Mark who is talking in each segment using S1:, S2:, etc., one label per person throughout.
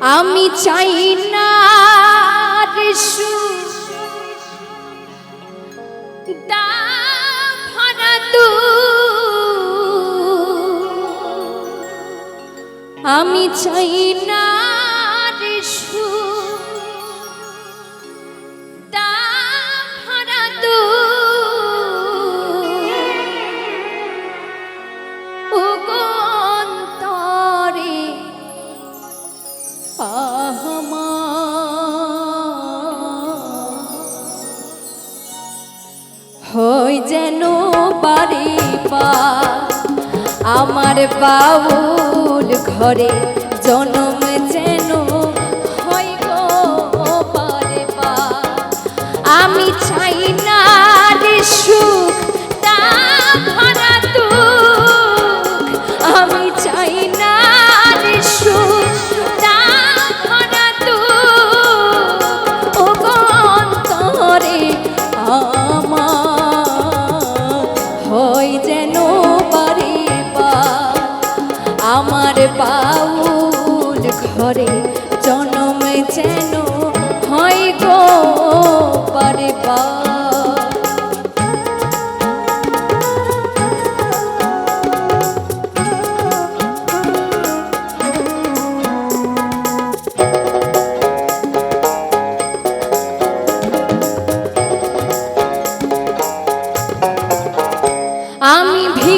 S1: আমি চাই না রে সুখ, দাম ভরা দুঃখ। আমি চাই না রে হয় যেন বাড়ি পা আমার বাউল ঘরে জনম যেন হয় গো পারে। পা আমি চাই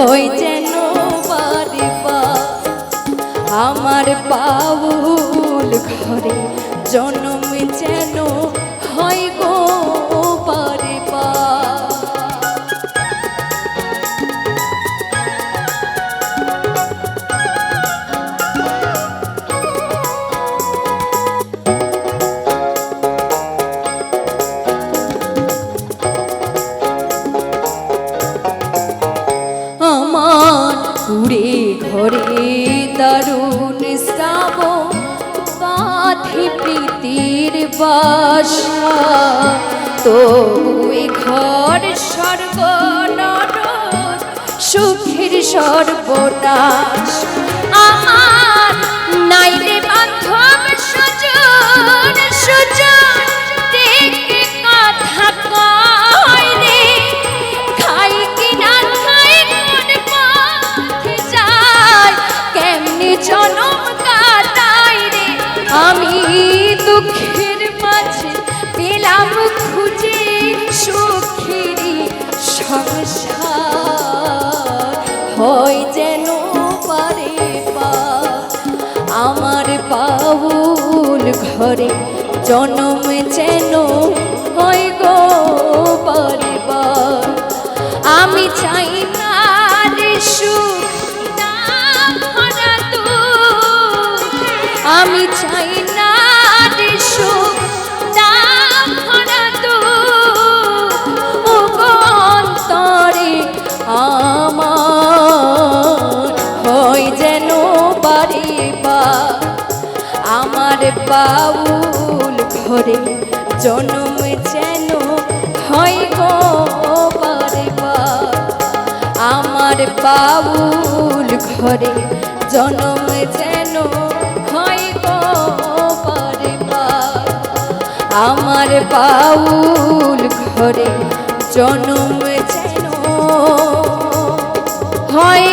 S1: হয় যেন পারিবা আমার বাউল ঘরে জন্ম যেন কুড়ে ঘরে দারুণ শ্রাব বাধি প্রীতির বাসা তো ঘর স্বর্গ সুখের সর্বনাশ। আমি দুঃখের মাঝে পেলাম হয় যেন পারে পা ঘরে, জনম যেন হয় গো পরিবার আমি চাই বাউল ঘরে জনম যেন হয় গো আমার বাউল ঘরে জনম যেন হয় গো আমার বাউল ঘরে জনম যেন হয়